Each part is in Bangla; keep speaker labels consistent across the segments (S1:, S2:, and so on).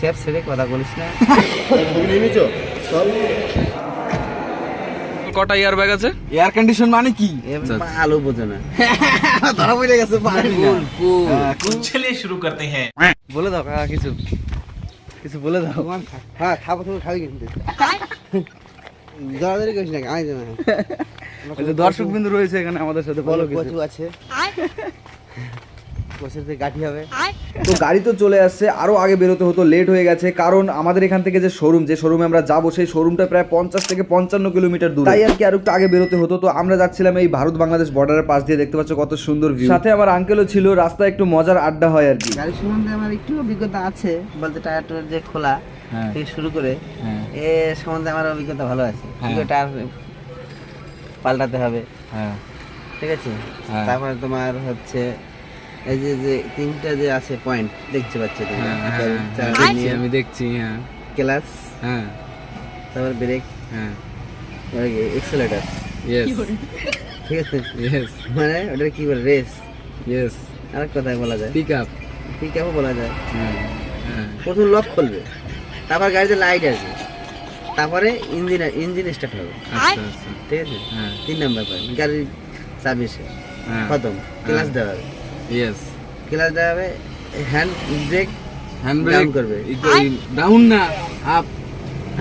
S1: সেফ সেরে কথা বলিস না।
S2: কটা এয়ার ব্যাগ আছে?
S3: এয়ার কন্ডিশন মানে কি?
S2: আচ্ছা।
S1: আলো বোঝে না।
S3: ধরা পড়ে গেছে
S1: চলে
S3: হ্যাঁ,
S4: হ্যাঁ, শুরু করতে হ্যাঁ।
S1: বলে দাও হ্যাঁ, কিছু। কিছু বলে দাও। হ্যাঁ খাব তুমি খাবি কিন্তু। দরাদরি করিস না।
S3: আয় দর্শক বিন্দু রয়েছে এখানে আমাদের সাথে বলো কিছু।
S1: আছে। গাঠি হবে।
S3: তো গাড়ি তো চলে আসছে আরও আগে বেরোতে হতো লেট হয়ে গেছে কারণ আমাদের এখান থেকে যে শোরুম যে শোরুমে আমরা যাব সেই শোরুমটা প্রায় পঞ্চাশ থেকে পঞ্চান্ন কিলোমিটার দূর। তাই আর কি আর একটু আগে বেরোতে হতো তো আমরা যাচ্ছিলাম এই ভারত বাংলাদেশ বর্ডারের পাশ দিয়ে দেখতে পাচ্ছ কত সুন্দর ভিউ সাথে আমার আঙ্কেলও ছিল রাস্তায় একটু মজার আড্ডা হয় আর কি।
S1: গাড়ি সম্বন্ধে আমার একটু অভিজ্ঞতা আছে বলতে টায়ার টুয়ার যে খোলা
S3: হ্যাঁ।
S1: থেকে শুরু করে
S3: হ্যাঁ।
S1: এ সম্বন্ধে আমার অভিজ্ঞতা ভালো আছে।
S3: হ্যাঁ।
S1: টায়ার পাল্টাতে হবে।
S3: হ্যাঁ।
S1: ঠিক আছে। তারপরে তোমার হচ্ছে এই যে যে তিনটা যে আছে পয়েন্ট দেখতে পাচ্ছ তুমি
S3: হ্যাঁ, আমি দেখছি হ্যাঁ।
S1: ক্লাস
S3: হ্যাঁ।
S1: তারপর ব্রেক
S3: হ্যাঁ।
S1: এক্সেলেটার
S3: ইয়েস
S1: ঠিক আছে?
S3: ইয়েস
S1: মানে ওটা কি বলে রেস
S3: ইয়েস
S1: আর কথায় বলা যায়।
S3: পিক আপ
S1: পিক আপও বলা যায়।
S3: হ্যাঁ হ্যাঁ।
S1: প্রথম লক খুলবে। তারপর গাড়িতে লাইট আসবে। তারপরে ইঞ্জিন ইঞ্জিন স্টার্ট হবে।
S3: আচ্ছা আচ্ছা।
S1: ঠিক আছে?
S3: হ্যাঁ।
S1: তিন নাম্বার পয়েন্ট গাড়ির সার্ভিসে
S3: হ্যাঁ।
S1: খতম। ক্লাস দেওয়া হবে।
S3: ইয়েস
S1: ক্লাস দেওয়া হবে হ্যান্ড ব্রেক
S3: হ্যান্ড
S1: Down করবে।
S3: ডাউন না আপ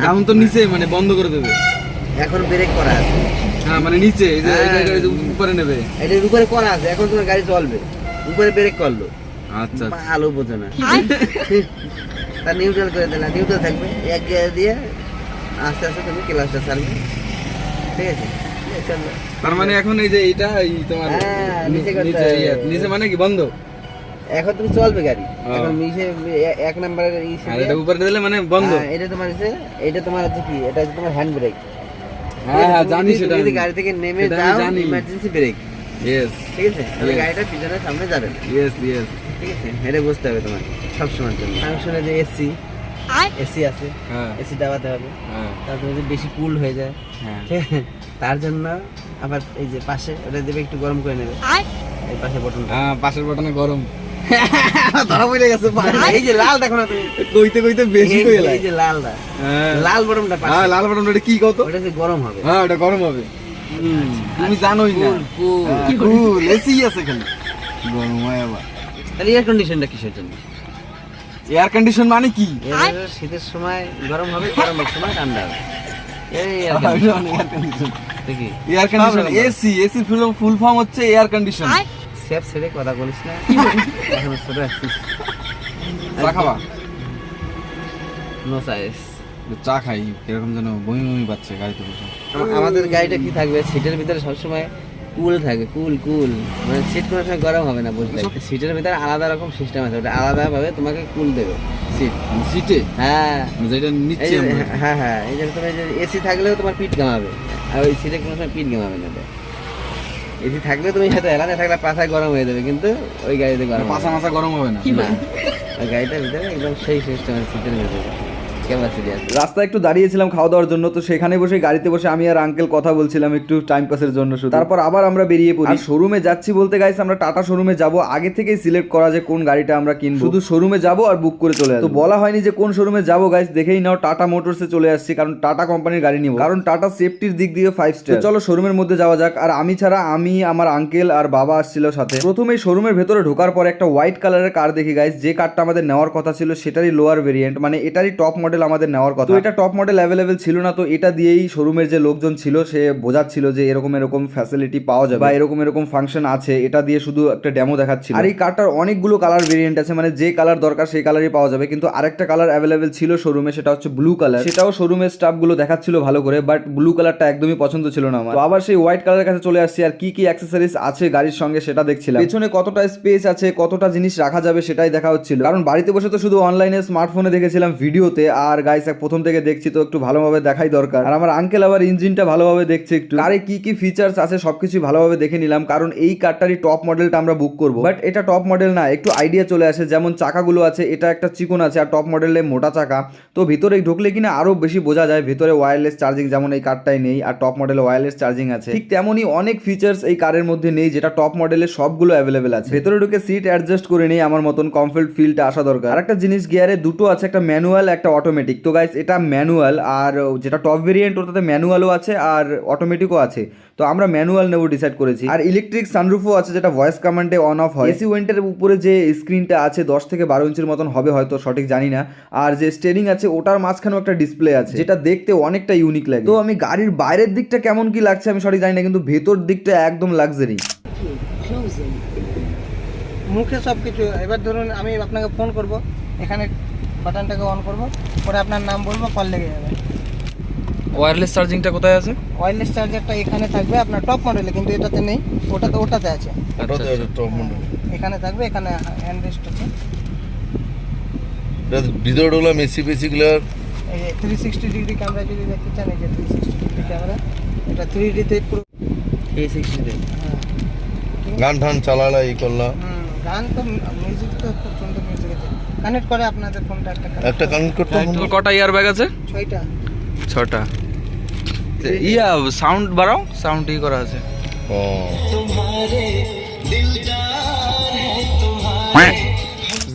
S3: ডাউন তো নিচে মানে বন্ধ করে দেবে।
S1: এখন ব্রেক করা আছে।
S3: হ্যাঁ মানে নিচে এই যে
S1: হ্যাঁ।
S3: এটা- এটা- এটা উপরে নেবে।
S1: এটার উপরে করা আছে এখন তোমার গাড়ি চলবে। উপরে ব্রেক করল।
S3: আচ্ছা
S1: আলো বোঝো না। তার নিউট্রাল করে দিলাম নিউট্রাল থাকবে। এক গিয়ার দিয়ে আস্তে আস্তে তুমি ক্লাসটা ছাড়বে। ঠিক আছে।
S3: তার মানে এখন এই যে এইটা এই তোমার
S1: হ্যাঁ, নিচে করতে
S3: নিচে। ইয়ে, নিচে মানে কি বন্ধ?
S1: এখন তুমি চলবে গাড়ি।
S3: হ্যাঁ।
S1: এখন এ- এক নম্বরের
S3: আর এটা উপরে দিলে মানে বন্ধ।
S1: হ্যাঁ, এটা তোমার হচ্ছে এটা তোমার হচ্ছে কি এটা হচ্ছে তোমার হ্যান্ড ব্রেক
S3: হ্যাঁ হ্যাঁ জানি সেটা
S1: যদি গাড়ি থেকে নেমে যাও
S3: জানি।
S1: ইমার্জেন্সি ব্রেক
S3: Yes,
S1: ঠিক আছে? তাহলে গাড়িটা পিছনের সামনে যাবে।
S3: Yes, yes.
S1: ঠিক আছে? এটা বুঝতে হবে তোমার সবসময়ের জন্য। ফাংশনে যে এসি এসি আছে।
S3: হ্যাঁ।
S1: এসি দাবাতে হবে।
S3: হ্যাঁ।
S1: তারপরে যদি বেশি কুল হয়ে যায়।
S3: হ্যাঁ।
S1: আছে? তার জন্য আবার এই যে পাশে ওটা দেবে একটু গরম করে নেবে। এই পাশে বটন
S3: হ্যাঁ পাশের বাটনে গরম।
S1: ধরা পড়ে গেছে এই যে লাল দেখো না তুমি।
S3: কইতে কইতে বেশি
S1: এই- এই যে লালটা।
S3: হ্যাঁ।
S1: লাল বটনটা
S3: হ্যাঁ লাল বাটনটা কি কত?
S1: ওটা যে গরম হবে।
S3: হ্যাঁ ওটা গরম হবে। তুমি জানোই না।
S1: কুল কুল
S3: কুল এসি আছে গরম হয় আবার।
S1: তাহলে এয়ার কন্ডিশনটা কিসের জন্য?
S3: এয়ার কন্ডিশন মানে কি?
S1: শীতের সময় গরম হবে গরমের সময় ঠান্ডা হবে।
S3: Air condition. AC AC full full form হচ্ছে এয়ার কন্ডিশন
S1: ছেড়ে কথা বলিস না।
S3: চা খাবা?
S1: নো সাইজ
S3: চা খাই কীরকম যেন বমি বমি পাচ্ছে গাড়িতে বসে।
S1: আমাদের গাড়িটা কি থাকবে? সিটের ভিতরে সবসময় কুল থাকে কুল কুল। মানে সিট কোনো সময় গরম হবে না বুঝলে সিটের ভিতরে আলাদা রকম সিস্টেম আছে ওটা আলাদা ভাবে তোমাকে কুল দেবে। সিট
S3: সিটে
S1: হ্যাঁ।
S3: যেটা আমরা।
S1: হ্যাঁ হ্যাঁ। এই তোমার এসি থাকলেও তোমার পিঠ ঘামাবে। আর ওই সিটে কোনো সময় পিঠ ঘামাবে না এসি থাকলে তুমি হয়তো এলানে থাকলে পাছায় গরম হয়ে যাবে কিন্তু ওই গাড়িতে গরম
S3: পাশা মাসা গরম হবে না।
S1: না ওই গাড়িটার ভিতরে একদম সেই সিস্টেম সিটের ভিতরে।
S3: রাস্তায় একটু দাঁড়িয়েছিলাম খাওয়া দাওয়ার জন্য তো সেখানে বসে গাড়িতে বসে আমি আর আঙ্কেল কথা বলছিলাম একটু টাইম পাসের জন্য শুধু। তারপর আবার আমরা বেরিয়ে পড়ি। শোরুমে যাচ্ছি বলতে গাইস আমরা টাটা শোরুমে যাব। আগে থেকেই সিলেক্ট করা যে কোন গাড়িটা আমরা কিনবো। শুধু শোরুমে যাব আর বুক করে চলে আসব। তো বলা হয়নি যে কোন শোরুমে যাব গাইস দেখেই নাও টাটা মোটরসে চলে আসছি কারণ টাটা কোম্পানির গাড়ি নিব। কারণ টাটা সেফটির দিক দিয়ে ফাইভ স্টার চলো শোরুমের মধ্যে যাওয়া যাক। আর আমি ছাড়া আমি আমার আঙ্কেল আর বাবা আসছিল সাথে। প্রথমে শোরুমের ভেতরে ঢোকার পর একটা হোয়াইট কালারের কার দেখি গাইস যে কারটা আমাদের নেওয়ার কথা ছিল সেটারই লোয়ার ভেরিয়েন্ট মানে এটারই টপ মডেল আমাদের নেওয়ার কথা। তো এটা টপ মডেল অ্যাভেলেবেল ছিল না তো এটা দিয়েই শোরুমের যে লোকজন ছিল সে বোঝাচ্ছিল যে এরকম এরকম ফ্যাসিলিটি পাওয়া যাবে। বা এরকম এরকম ফাংশন আছে এটা দিয়ে শুধু একটা ডেমো দেখাচ্ছিল। আর এই কারটার অনেকগুলো কালার ভেরিয়েন্ট আছে মানে যে কালার দরকার সেই কালারই পাওয়া যাবে কিন্তু আরেকটা কালার অ্যাভেলেবেল ছিল শোরুমে সেটা হচ্ছে ব্লু কালার সেটাও শোরুমের স্টাফগুলো দেখাচ্ছিল ভালো করে বাট ব্লু কালারটা একদমই পছন্দ ছিল না আমার। তো আবার সেই হোয়াইট কালারের কাছে চলে আসছি আর কি কি অ্যাক্সেসরিজ আছে গাড়ির সঙ্গে সেটা দেখছিলাম। পেছনে কতটা স্পেস আছে কতটা জিনিস রাখা যাবে সেটাই দেখা হচ্ছিল। কারণ বাড়িতে বসে তো শুধু অনলাইনে স্মার্টফোনে দেখেছিলাম ভিডিওতে আর গাইস প্রথম থেকে দেখছি তো একটু ভালোভাবে দেখাই দরকার। আর আমার আঙ্কেল আবার ইঞ্জিনটা ভালোভাবে দেখছে একটু। কারে কি কি ফিচার্স আছে সবকিছু ভালোভাবে দেখে নিলাম, কারণ এই কারটারই টপ মডেলটা আমরা বুক করব। বাট এটা টপ মডেল না, একটু আইডিয়া চলে আসে, যেমন চাকাগুলো আছে, এটা একটা চিকন আছে, আর টপ মডেলে মোটা চাকা। তো ভিতরে ঢুকলে কিনা আরও বেশি বোঝা যায়, ভিতরে ওয়্যারলেস চার্জিং যেমন এই কারটাই নেই, আর টপ মডেলে ওয়্যারলেস চার্জিং আছে। ঠিক তেমনই অনেক ফিচার্স এই কারের মধ্যে নেই, যেটা টপ মডেলে সবগুলো অ্যাভেলেবেল আছে। ভেতরে ঢুকে সিট অ্যাডজাস্ট করে নেই, আমার মতন কমফোর্ট ফিলটা আসা দরকার। আর একটা জিনিস গিয়ারে দুটো আছে, একটা ম্যানুয়াল একটা অটোমেটিক তো গাইস এটা ম্যানুয়াল আর যেটা টপ ভেরিয়েন্ট ওটাতে ম্যানুয়ালও আছে আর অটোমেটিকও আছে। তো আমরা ম্যানুয়াল নেব ডিসাইড করেছি। আর ইলেকট্রিক সানরুফও আছে যেটা ভয়েস কমান্ডে অন অফ হয়। এসি ওয়েন্টের উপরে যে স্ক্রিনটা আছে দশ থেকে বারো ইঞ্চির মতন হবে হয়তো সঠিক জানি না। আর যে স্টেরিং আছে ওটার মাঝখানেও একটা ডিসপ্লে আছে। যেটা দেখতে অনেকটা ইউনিক লাগে। তো আমি গাড়ির বাইরের দিকটা কেমন কি লাগছে আমি সঠিক জানি না কিন্তু ভেতর দিকটা একদম লাক্সারি
S2: মুখে সব কিছু এবার ধরুন আমি আপনাকে ফোন করব। এখানে বাটনটাকে অন করব পরে আপনার নাম বলব কল লেগে যাবে।
S4: ওয়্যারলেস চার্জিংটা কোথায় আছে?
S2: ওয়্যারলেস চার্জারটা এখানে থাকবে আপনার টপ মডেলে কিন্তু এটাতে নেই ওটাতে ওটাতে আছে।
S4: আচ্ছা, আচ্ছা।
S2: এখানে থাকবে এখানে হ্যান্ড রেস্ট আছে।
S5: ভিতরে ঢুকলাম এসি ফেসিগুলো
S2: এই থ্রি সিক্সটি ডিগ্রি ক্যামেরা যদি দেখতে চান এই যে থ্রি সিক্সটি ডিগ্রি ক্যামেরা এটা থ্রি ডিতে পুরো
S1: এই সিক্সটিতে
S2: হ্যাঁ।
S5: গান টান চালালা এই করলাম
S2: হুম, গান তো মিউজিক তো খুব সুন্দর কানেক্ট করে আপনাদের ফোনটা একটা
S5: একটা কানেক্ট করতে
S4: তোর কটা ইয়ার ব্যাগ আছে?
S2: ছয়টা।
S4: ছটা। ইয়া সাউন্ড বাড়াও সাউন্ড ই করা আছে।
S5: ও।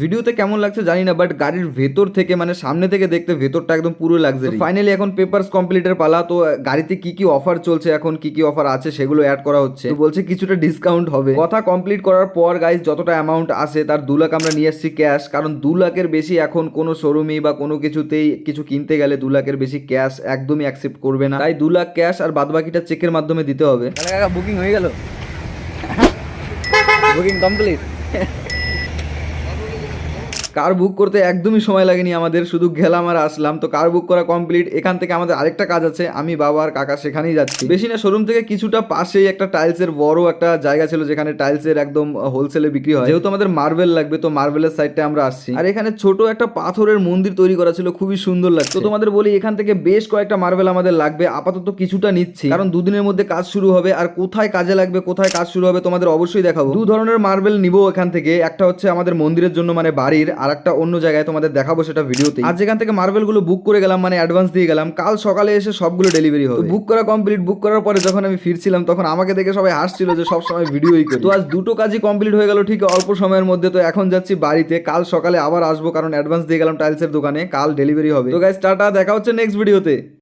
S3: ভিডিওতে কেমন লাগছে জানি না বাট গাড়ির ভেতর থেকে মানে সামনে থেকে দেখতে ভেতরটা একদম পুরো লাগছে ফাইনালি এখন পেপারস কমপ্লিটের পালা তো গাড়িতে কি কি অফার চলছে এখন কি কি অফার আছে সেগুলো অ্যাড করা হচ্ছে। তো বলছে কিছুটা ডিসকাউন্ট হবে। কথা কমপ্লিট করার পর গাইজ যতটা অ্যামাউন্ট আসে তার দু লাখ আমরা নিয়ে এসেছি ক্যাশ কারণ দু লাখের বেশি এখন কোনো শোরুমে বা কোনো কিছুতেই কিছু কিনতে গেলে দু লাখের বেশি ক্যাশ একদমই অ্যাকসেপ্ট করবে না। তাই দু লাখ ক্যাশ আর বাদবাকিটা চেকের মাধ্যমে দিতে হবে।
S1: বুকিং হয়ে গেল। বুকিং কমপ্লিট
S3: কার বুক করতে একদমই সময় লাগেনি আমাদের শুধু গেলাম আর আসলাম। তো কার বুক করা কমপ্লিট এখান থেকে আমাদের আরেকটা কাজ আছে আমি বাবা আর কাকা সেখানেই যাচ্ছি। বেশি না শোরুম থেকে কিছুটা পাশেই একটা টাইলসের বড় একটা জায়গা ছিল যেখানে টাইলসের একদম হোলসেলে বিক্রি হয়। যেহেতু আমাদের মার্বেল লাগবে তো মার্বেলের সাইডটা আমরা আসছি। আর এখানে ছোট একটা পাথরের মন্দির তৈরি করা ছিল খুবই সুন্দর লাগছে। তো তোমাদের বলি এখান থেকে বেশ কয়েকটা মার্বেল আমাদের লাগবে আপাতত কিছুটা নিচ্ছি। কারণ দুদিনের মধ্যে কাজ শুরু হবে আর কোথায় কাজে লাগবে কোথায় কাজ শুরু হবে তোমাদের অবশ্যই দেখাবো। দু ধরনের মার্বেল নিবো এখান থেকে একটা হচ্ছে আমাদের মন্দিরের জন্য মানে বাড়ির আর একটা অন্য জায়গায় তোমাদের দেখাবো সেটা ভিডিওতে আর যেখান থেকে মার্বেলগুলো বুক করে গেলাম মানে অ্যাডভান্স দিয়ে গেলাম কাল সকালে এসে সবগুলো ডেলিভারি হবে। বুক করা কমপ্লিট বুক করার পরে যখন আমি ফিরছিলাম তখন আমাকে দেখে সবাই হাসছিল যে সব সময় ভিডিওই করি। তো আজ দুটো কাজই কমপ্লিট হয়ে গেল ঠিক অল্প সময়ের মধ্যে তো এখন যাচ্ছি বাড়িতে। কাল সকালে আবার আসব কারণ অ্যাডভান্স দিয়ে গেলাম টাইলসের দোকানে কাল ডেলিভারি হবে। তো গাইজ টাটা দেখা হচ্ছে নেক্সট ভিডিওতে